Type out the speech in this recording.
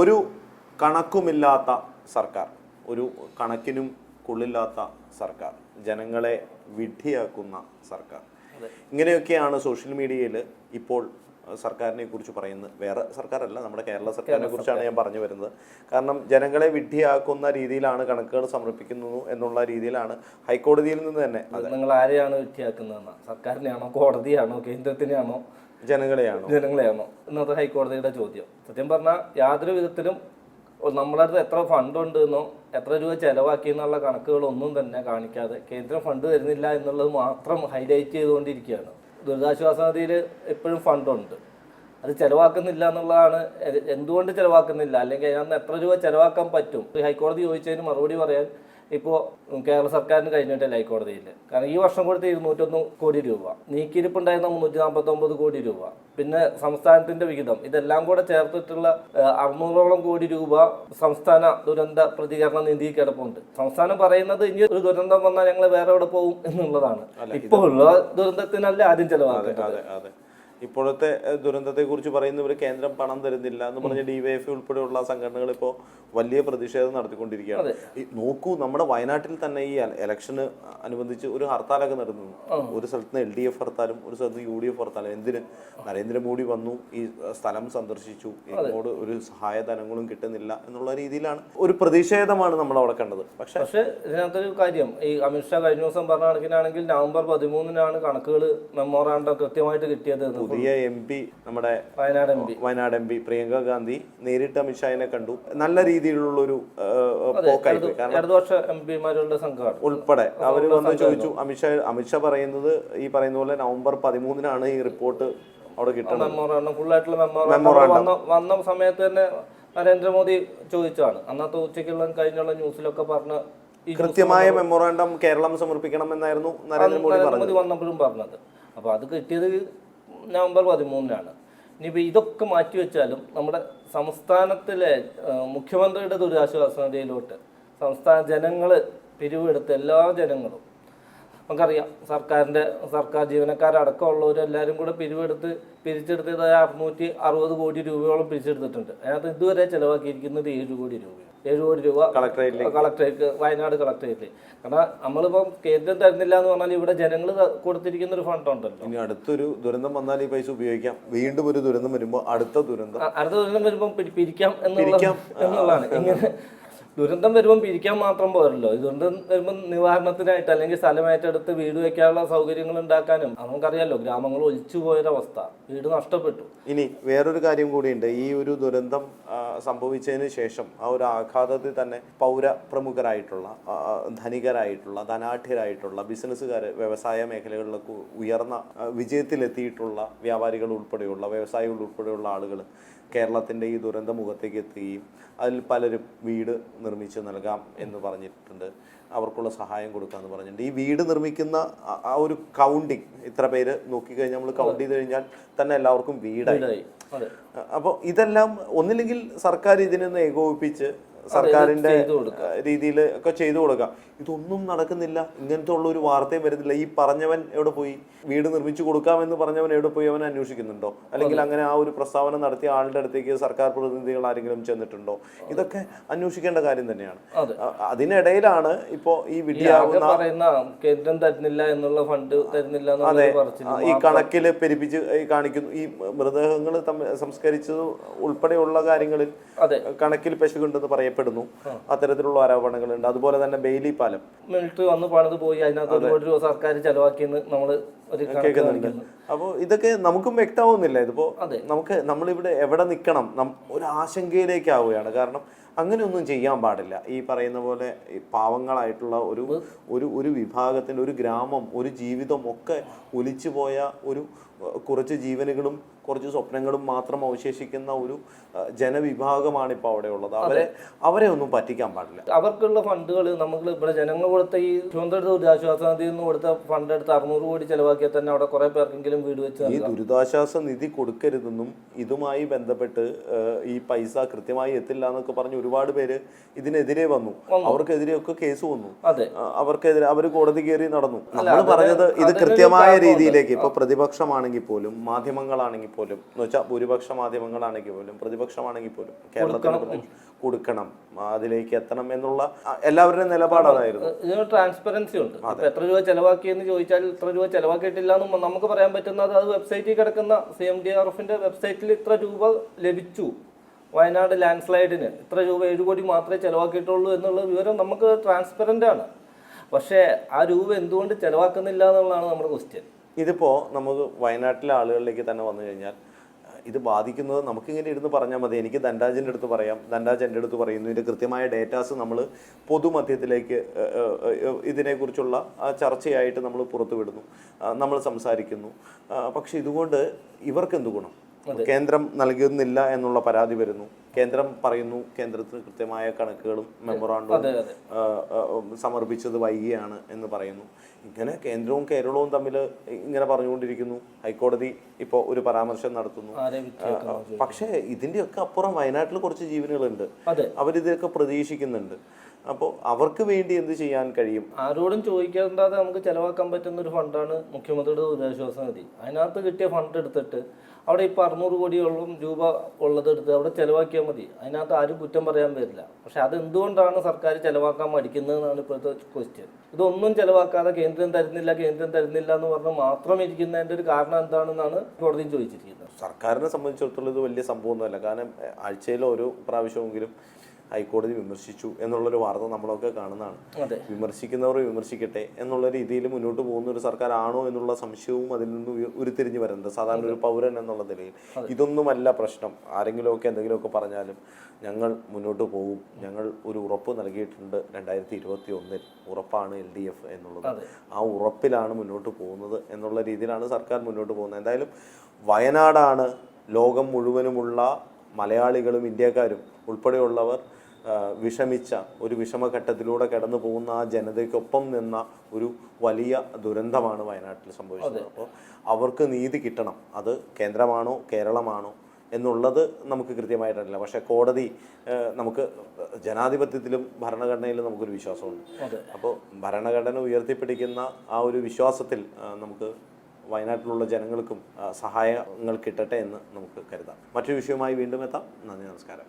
ഒരു കണക്കുമില്ലാത്ത സർക്കാർ ഒരു കണക്കിനും കൊള്ളില്ലാത്ത സർക്കാർ ജനങ്ങളെ വിഡ്ഢിയാക്കുന്ന സർക്കാർ. ഇങ്ങനെയൊക്കെയാണ് സോഷ്യൽ മീഡിയയിൽ ഇപ്പോൾ സർക്കാരിനെ കുറിച്ച് പറയുന്നത്. വേറെ സർക്കാരല്ല നമ്മുടെ കേരള സർക്കാരിനെ കുറിച്ചാണ് ഞാൻ പറഞ്ഞു വരുന്നത്. കാരണം ജനങ്ങളെ വിഡ്ഢിയാക്കുന്ന രീതിയിലാണ് കണക്കുകൾ സമർപ്പിക്കുന്നത് എന്നുള്ള രീതിയിലാണ് ഹൈക്കോടതിയിൽ നിന്ന് തന്നെ. നിങ്ങൾ ആരെയാണ് വിഡ്ഢിയാക്കുന്നതെന്ന്? സർക്കാരിനെയാണോ കോടതിയാണോ കേന്ദ്രത്തിനെയാണോ ജനങ്ങളെയാണ്? ജനങ്ങളെയാണോ? ഇന്നത്തെ ഹൈക്കോടതിയുടെ ചോദ്യം. സത്യം പറഞ്ഞാൽ യാതൊരു വിധത്തിലും നമ്മളെ അടുത്ത് എത്ര ഫണ്ട് ഉണ്ടെന്നോ എത്ര രൂപ ചെലവാക്കി എന്നുള്ള കണക്കുകളൊന്നും തന്നെ കാണിക്കാതെ കേന്ദ്രം ഫണ്ട് തരുന്നില്ല എന്നുള്ളത് മാത്രം ഹൈലൈറ്റ് ചെയ്തുകൊണ്ടിരിക്കുകയാണ്. ദുരിതാശ്വാസ നിധിയിൽ എപ്പോഴും ഫണ്ടുണ്ട് അത് ചെലവാക്കുന്നില്ല എന്നുള്ളതാണ് എന്തുകൊണ്ട് ചെലവാക്കുന്നില്ല? അല്ലെങ്കിൽ അതിനകത്ത് എത്ര രൂപ ചെലവാക്കാൻ പറ്റും? ഹൈക്കോടതി ചോദിച്ചതിന് മറുപടി പറയാൻ ഇപ്പോൾ കേരള സർക്കാരിന് കഴിഞ്ഞിട്ടില്ല ഹൈക്കോടതിയിൽ കാരണം ഈ വർഷം കൊടുത്ത ഇരുന്നൂറ്റൊന്ന് കോടി രൂപ നീക്കിയിരിപ്പുണ്ടായിരുന്ന മുന്നൂറ്റി നാൽപ്പത്തൊമ്പത് കോടി രൂപ പിന്നെ സംസ്ഥാനത്തിന്റെ വിഹിതം ഇതെല്ലാം കൂടെ ചേർത്തിട്ടുള്ള അറുന്നൂറോളം കോടി രൂപ സംസ്ഥാന ദുരന്ത പ്രതികരണ നിധി കിടപ്പുണ്ട്. സംസ്ഥാനം പറയുന്നത് ഇനി ഒരു ദുരന്തം വന്നാൽ ഞങ്ങൾ വേറെ എവിടെ പോകും എന്നുള്ളതാണ്. ഇപ്പോൾ ഉള്ള ദുരന്തത്തിനല്ല ആദ്യം ചെലവാക്കുന്നത് ഇപ്പോഴത്തെ ദുരന്തത്തെ ദുരന്തത്തെക്കുറിച്ച് പറയുന്നവർ കേന്ദ്രം പണം തരുന്നില്ല എന്ന് പറഞ്ഞ ഡിവൈഎഫ് ഉൾപ്പെടെയുള്ള സംഘടനകൾ ഇപ്പോൾ വലിയ പ്രതിഷേധം നടത്തിക്കൊണ്ടിരിക്കുകയാണ്. നോക്കൂ നമ്മുടെ വയനാട്ടിൽ തന്നെ ഈ എലക്ഷന് ഇലക്ഷന് അനുബന്ധിച്ച് ഒരു ഹർത്താലൊക്കെ നടന്നു ഒരു സ്ഥലത്ത് എൽ ഡി എഫ് ഹർത്താലും ഒരു സ്ഥലത്ത് യു ഡി എഫ് ഹർത്താലും എന്തിന്? നരേന്ദ്രമോദി വന്നു ഈ സ്ഥലം സന്ദർശിച്ചു. ഇതിനോട് ഒരു സഹായധനങ്ങളും കിട്ടുന്നില്ല എന്നുള്ള രീതിയിലാണ് ഒരു പ്രതിഷേധമാണ് നമ്മൾ അവിടെ കണ്ടത്. പക്ഷെ പക്ഷെ ഇതിനകത്തൊരു കാര്യം. ഈ അമിത്ഷാ കഴിഞ്ഞ ദിവസം പറഞ്ഞ കണക്കിനാണെങ്കിൽ നവംബർ പതിമൂന്നിനാണ് കണക്കുകൾ മെമ്മോറാണ്ടം കൃത്യമായിട്ട് കിട്ടിയത് പുതിയ എം പി നമ്മുടെ Wayanad M P Wayanad M P Priyanka Gandhi നേരിട്ട് അമിത്ഷാഹിനെ കണ്ടു. നല്ല രീതിയിലുള്ള ഒരു കാരണം ഉൾപ്പെടെ അവർ വന്ന് ചോദിച്ചു അമിത്ഷാ അമിത്ഷാ പറയുന്നത് ഈ പറയുന്ന പോലെ നവംബർ പതിമൂന്നിനാണ് ഈ റിപ്പോർട്ട് അവിടെ കിട്ടുന്നത്. മെമ്മോറാണ്ടം വന്ന സമയത്ത് തന്നെ നരേന്ദ്രമോദി ചോദിച്ചതാണ്. അന്നത്തെ ഉച്ചയ്ക്കുള്ള കഴിഞ്ഞുള്ള ന്യൂസിലൊക്കെ പറഞ്ഞ ഈ കൃത്യമായ മെമ്മോറാണ്ടം കേരളം സമർപ്പിക്കണം എന്നായിരുന്നു നരേന്ദ്രമോദി പറഞ്ഞത്. നരേന്ദ്രമോദി വന്നപ്പോഴും പറഞ്ഞത്. അപ്പൊ അത് കിട്ടിയത് നവംബർ പതിമൂന്നിനാണ്. ഇനിയിപ്പോൾ ഇതൊക്കെ മാറ്റിവെച്ചാലും നമ്മുടെ സംസ്ഥാനത്തിലെ മുഖ്യമന്ത്രിയുടെ ദുരിതാശ്വാസ നിധിയിലോട്ട് സംസ്ഥാന ജനങ്ങൾ പിരിവെടുത്ത എല്ലാ ജനങ്ങളും നമുക്കറിയാം. സർക്കാരിന്റെ സർക്കാർ ജീവനക്കാരടക്കമുള്ളവരെല്ലാവരും കൂടെ പിരിവെടുത്ത് പിരിച്ചെടുത്തതായ അറുന്നൂറ്റി അറുപത് കോടി രൂപയോളം പിരിച്ചെടുത്തിട്ടുണ്ട്. അതിനകത്ത് ഇതുവരെ ചിലവാക്കിയിരിക്കുന്നത് ഏഴ് കോടി രൂപ ഏഴ് കോടി രൂപ കളക്ടറേറ്റ് കളക്ടറേറ്റ് വയനാട് കളക്ടറേറ്റ് കാരണം നമ്മളിപ്പം കേന്ദ്രം തരുന്നില്ല എന്ന് പറഞ്ഞാൽ ഇവിടെ ജനങ്ങൾ കൊടുത്തിരിക്കുന്ന ഒരു ഫണ്ട് ഉണ്ടല്ലോ. ഇനി അടുത്തൊരു ദുരന്തം വന്നാൽ ഈ പൈസ ഉപയോഗിക്കാം. വീണ്ടും ഒരു ദുരന്തം വരുമ്പോൾ അടുത്ത ദുരന്തം. അടുത്ത ദുരന്തം വരുമ്പോൾ പിരി- പിരിക്കാം എന്നുള്ള പിരിക്കാം. എന്നുള്ളതാണ്. ഇങ്ങനെ ദുരന്തം വരുമ്പോൾ പിരിക്കാൻ മാത്രം പോരല്ലോ. ദുരന്തം വരുമ്പോൾ നിവാരണത്തിനായിട്ട് അല്ലെങ്കിൽ സ്ഥലമേറ്റെടുത്ത് വീട് വെക്കാനുള്ള സൗകര്യങ്ങൾ ഉണ്ടാക്കാനും നമുക്കറിയാലോ ഗ്രാമങ്ങൾ ഒലിച്ചു പോയൊരവസ്ഥ. വീട് നഷ്ടപ്പെട്ടു. ഇനി വേറൊരു കാര്യം കൂടിയുണ്ട്. ഈ ഒരു ദുരന്തം സംഭവിച്ചതിന് ശേഷം ആ ഒരു ആഘാതത്തിൽ തന്നെ പൗര പ്രമുഖരായിട്ടുള്ള ധനികരായിട്ടുള്ള ധനാഠ്യരായിട്ടുള്ള ബിസിനസ്സുകാർ വ്യവസായ മേഖലകളിലൊക്കെ ഉയർന്ന വിജയത്തിലെത്തിയിട്ടുള്ള വ്യാപാരികൾ ഉൾപ്പെടെയുള്ള വ്യവസായികൾ ഉൾപ്പെടെയുള്ള ആളുകൾ കേരളത്തിന്റെ ഈ ദുരന്ത മുഖത്തേക്ക് എത്തുകയും അതിൽ പലരും വീട് നിർമ്മിച്ച് നൽകാം എന്ന് പറഞ്ഞിട്ടുണ്ട്. അവർക്കുള്ള സഹായം കൊടുക്കാമെന്ന് പറഞ്ഞിട്ടുണ്ട്. ഈ വീട് നിർമ്മിക്കുന്ന ആ- ഒരു കൗണ്ടിങ് ഇത്ര പേര് നോക്കിക്കഴിഞ്ഞാൽ നമ്മൾ കൗണ്ട് ചെയ്ത് കഴിഞ്ഞാൽ തന്നെ എല്ലാവർക്കും വീടായി. വീടായി. അപ്പോൾ ഇതെല്ലാം ഒന്നില്ലെങ്കിൽ സർക്കാർ ഇതിനൊന്ന് ഏകോപിപ്പിച്ച് സർക്കാരിന്റെ. രീതിയിൽ ഒക്കെ ചെയ്തു കൊടുക്കാം. ഇതൊന്നും നടക്കുന്നില്ല. ഇങ്ങനത്തെ ഉള്ള ഒരു വാർത്തയും വരുന്നില്ല. ഈ പറഞ്ഞവൻ എവിടെ പോയി? വീട് നിർമ്മിച്ചു കൊടുക്കാമെന്ന് പറഞ്ഞവൻ എവിടെ പോയി? അവൻ അന്വേഷിക്കുന്നുണ്ടോ? അല്ലെങ്കിൽ അങ്ങനെ ആ ഒരു പ്രസ്താവന നടത്തിയ ആളുടെ അടുത്തേക്ക് സർക്കാർ പ്രതിനിധികൾ ആരെങ്കിലും ചെന്നിട്ടുണ്ടോ? ഇതൊക്കെ അന്വേഷിക്കേണ്ട കാര്യം തന്നെയാണ്. അതിനിടയിലാണ് ഇപ്പോ ഈ പറയുന്ന കേന്ദ്രം തരുന്നില്ല എന്നുള്ള ഫണ്ട് തരുന്നില്ല അതെ. ഈ കണക്കിൽ പെരുപ്പിച്ച് കാണിക്കുന്നു. ഈ മൃതദേഹങ്ങൾ സംസ്കരിച്ചത് ഉൾപ്പെടെയുള്ള കാര്യങ്ങളിൽ കണക്കിൽ പശുക്കുണ്ടെന്ന് പറയപ്പെടുന്നു അത്തരത്തിലുള്ള ആരോപണങ്ങളുണ്ട്. അതുപോലെ തന്നെ ബെയിലി പാലം. മിലിറ്ററി വന്ന് പണിത് പോയി അതിനകത്ത് ഒരു കോടി രൂപ സർക്കാർ ചെലവാക്കിയെന്ന് നമ്മൾ കേൾക്കുന്നുണ്ട്. അപ്പോൾ ഇതൊക്കെ നമുക്കും വ്യക്തമാവുന്നില്ല. ഇതിപ്പോ അതെ. നമുക്ക് നമ്മളിവിടെ എവിടെ നിൽക്കണം? ഒരു ഒരു ആശങ്കയിലേക്കാവുകയാണ്. കാരണം അങ്ങനെയൊന്നും ചെയ്യാൻ പാടില്ല. ഈ പറയുന്ന പോലെ പാവങ്ങളായിട്ടുള്ള ഒരു ഒരു ഒരു വിഭാഗത്തിന്റെ ഒരു ഗ്രാമം ഒരു ജീവിതം ഒക്കെ ഒലിച്ചു പോയ ഒരു കുറച്ച് ജീവനുകളും കുറച്ച് സ്വപ്നങ്ങളും മാത്രം അവശേഷിക്കുന്ന ഒരു ജനവിഭാഗമാണ് ഇപ്പോൾ അവിടെ ഉള്ളത് അവരെ അവരെ ഒന്നും പറ്റിക്കാൻ പാടില്ല. അവർക്കുള്ള ഫണ്ടുകൾ നമുക്ക് ഇവിടെ ജനങ്ങൾ കൊടുത്ത ഈ തിരുവനന്തപുരത്ത് ദുരിതാശ്വാസ നിധിയിൽ നിന്ന് കൊടുത്ത ഫണ്ട് എടുത്ത് അറുന്നൂറ് കോടി ചെലവാക്കിയാൽ തന്നെ അവിടെ കുറെ പേർക്കെങ്കിലും വീട് വെച്ച് ഈ ദുരിതാശ്വാസ നിധി കൊടുക്കരുതെന്നും ഇതുമായി ബന്ധപ്പെട്ട് ഈ പൈസ കൃത്യമായി എത്തില്ല എന്നൊക്കെ പറഞ്ഞ് ഒരുപാട് പേര് ഇതിനെതിരെ വന്നു. അവർക്കെതിരെയൊക്കെ കേസ് വന്നു. അതെ. അവർക്കെതിരെ അവർ കോടതി കയറി നടന്നു. നമ്മൾ പറഞ്ഞത് ഇത് കൃത്യമായ രീതിയിലേക്ക് ഇപ്പൊ പ്രതിപക്ഷമാണെങ്കിൽ പോലും മാധ്യമങ്ങളാണെങ്കിൽ പോലും. എന്ന് വെച്ചാൽ ഭൂരിപക്ഷ മാധ്യമങ്ങളാണെങ്കിൽ പോലും പ്രതിപക്ഷമാണെങ്കിൽ പോലും കേരളത്തിന് കൊടുക്കണം. അതിലേക്ക് എത്തണം എന്നുള്ള എല്ലാവരുടെയും നിലപാടായിരുന്നു ഇതിന് ട്രാൻസ്പെറൻസി ഉണ്ട്. എത്ര രൂപ ചെലവാക്കി എന്ന് ചോദിച്ചാൽ ഇത്ര രൂപ ചെലവാക്കിയിട്ടില്ല എന്നും നമുക്ക് പറയാൻ പറ്റുന്നത് അത് വെബ്സൈറ്റിൽ കിടക്കുന്ന സി എം ഡി ആർ എഫിന്റെ വെബ്സൈറ്റിൽ ഇത്ര രൂപ ലഭിച്ചു. വയനാട് ലാൻഡ് സ്ലൈഡിന് ഇത്ര രൂപ ഏഴ് കോടി മാത്രമേ ചെലവാക്കിയിട്ടുള്ളൂ എന്നുള്ള വിവരം നമുക്ക് ട്രാൻസ്പെറന്റ് ആണ്. പക്ഷേ ആ രൂപ എന്തുകൊണ്ട് ചെലവാക്കുന്നില്ല എന്നുള്ളതാണ് നമ്മുടെ ക്വസ്റ്റ്യൻ ഇതിപ്പോൾ നമുക്ക് വയനാട്ടിലെ ആളുകളിലേക്ക് തന്നെ വന്നു കഴിഞ്ഞാൽ ഇത് ബാധിക്കുന്നത് നമുക്കിങ്ങനെ ഇരുന്ന് പറഞ്ഞാൽ മതി. എനിക്ക് ധൻരാജിന്റെ അടുത്ത് പറയാം. ധൻരാജ് എന്റെ അടുത്ത് പറയുന്നു. ഇതിന്റെ കൃത്യമായ ഡേറ്റാസ് നമ്മൾ പൊതുമധ്യത്തിലേക്ക് ഇതിനെക്കുറിച്ചുള്ള ചർച്ചയായിട്ട് നമ്മൾ പുറത്തുവിടുന്നു. നമ്മൾ സംസാരിക്കുന്നു. പക്ഷെ ഇതുകൊണ്ട് ഇവർക്ക് എന്ത് ഗുണം കേന്ദ്രം നൽകുന്നില്ല എന്നുള്ള പരാതി വരുന്നു. കേന്ദ്രം പറയുന്നു കേന്ദ്രത്തിന് കൃത്യമായ കണക്കുകളും മെമ്മോറാണ്ടും സമർപ്പിച്ചത് വൈകിയാണ് എന്ന് പറയുന്നു. ഇങ്ങനെ കേന്ദ്രവും കേരളവും തമ്മിൽ ഇങ്ങനെ പറഞ്ഞുകൊണ്ടിരിക്കുന്നു. ഹൈക്കോടതി ഇപ്പോൾ ഒരു പരാമർശം നടത്തുന്നു. പക്ഷേ ഇതിന്റെയൊക്കെ അപ്പുറം വയനാട്ടിൽ കുറച്ച് ജീവനുകളുണ്ട്. അവരിതൊക്കെ പ്രതീക്ഷിക്കുന്നുണ്ട്. അപ്പോൾ അവർക്ക് വേണ്ടി എന്ത് ചെയ്യാൻ കഴിയും? ആരോടും ചോദിക്കാതെ നമുക്ക് ചെലവാക്കാൻ പറ്റുന്ന ഒരു ഫണ്ടാണ് മുഖ്യമന്ത്രിയുടെ ദുരിതാശ്വാസ നിധി. അതിനകത്ത് കിട്ടിയ ഫണ്ട് എടുത്തിട്ട് അവിടെ ഇപ്പോൾ അറുന്നൂറ് കോടിയോളം രൂപ ഉള്ളത് എടുത്ത് അവിടെ ചിലവാക്കിയാൽ മതി. അതിനകത്ത് ആരും കുറ്റം പറയാൻ വരില്ല. പക്ഷെ അതെന്തുകൊണ്ടാണ് സർക്കാർ ചിലവാക്കാൻ മടിക്കുന്നതെന്നാണ് ഇപ്പോഴത്തെ ക്വസ്റ്റ്യൻ ഇതൊന്നും ചിലവാക്കാതെ കേന്ദ്രം തരുന്നില്ല കേന്ദ്രം തരുന്നില്ല എന്ന് പറഞ്ഞ് മാത്രം ഇരിക്കുന്നതിന്റെ ഒരു കാരണം എന്താണെന്നാണ് കോടതിയും ചോദിച്ചിരിക്കുന്നത്. സർക്കാരിനെ സംബന്ധിച്ചിടത്തോളം ഇത് വലിയ സംഭവമൊന്നുമല്ല. കാരണം ആഴ്ചയിലോ ഓരോ പ്രാവശ്യമെങ്കിലും ഹൈക്കോടതി വിമർശിച്ചു എന്നുള്ളൊരു വാർത്ത നമ്മളൊക്കെ കാണുന്നതാണ്. വിമർശിക്കുന്നവർ വിമർശിക്കട്ടെ എന്നുള്ള രീതിയിൽ മുന്നോട്ട് പോകുന്ന ഒരു സർക്കാർ ആണോ എന്നുള്ള സംശയവും അതിൽ നിന്ന് ഉരുത്തിരിഞ്ഞു വരുന്നത്. സാധാരണ ഒരു പൗരൻ എന്നുള്ള നിലയിൽ. ഇതൊന്നുമല്ല പ്രശ്നം. ആരെങ്കിലുമൊക്കെ എന്തെങ്കിലുമൊക്കെ പറഞ്ഞാലും ഞങ്ങൾ മുന്നോട്ട് പോകും. ഞങ്ങൾ ഒരു ഉറപ്പ് നൽകിയിട്ടുണ്ട് രണ്ടായിരത്തി ഇരുപത്തി ഒന്നിൽ ഉറപ്പാണ് എൽ ഡി എഫ് എന്നുള്ളത്. ആ ഉറപ്പിലാണ് മുന്നോട്ട് പോകുന്നത് എന്നുള്ള രീതിയിലാണ് സർക്കാർ മുന്നോട്ട് പോകുന്നത്. എന്തായാലും വയനാടാണ് ലോകം മുഴുവനുമുള്ള മലയാളികളും ഇന്ത്യക്കാരും ഉൾപ്പെടെയുള്ളവർ വിഷമിച്ച ഒരു വിഷമഘട്ടത്തിലൂടെ കടന്നു പോകുന്ന ആ ജനതയ്ക്കൊപ്പം നിന്ന ഒരു വലിയ ദുരന്തമാണ് വയനാട്ടിൽ സംഭവിച്ചത്. അപ്പോൾ അവർക്ക് നീതി കിട്ടണം. അത് കേന്ദ്രമാണോ കേരളമാണോ എന്നുള്ളത് നമുക്ക് കൃത്യമായിട്ടറിയില്ല. പക്ഷേ കോടതി നമുക്ക് ജനാധിപത്യത്തിലും ഭരണഘടനയിലും നമുക്കൊരു വിശ്വാസമുണ്ട്. അപ്പോൾ ഭരണഘടന ഉയർത്തിപ്പിടിക്കുന്ന ആ ഒരു വിശ്വാസത്തിൽ നമുക്ക് വയനാട്ടിലുള്ള ജനങ്ങൾക്കും സഹായങ്ങൾ കിട്ടട്ടെ എന്ന് നമുക്ക് കരുതാം. മറ്റൊരു വിഷയവുമായി വീണ്ടും എത്താം. നന്ദി നമസ്കാരം.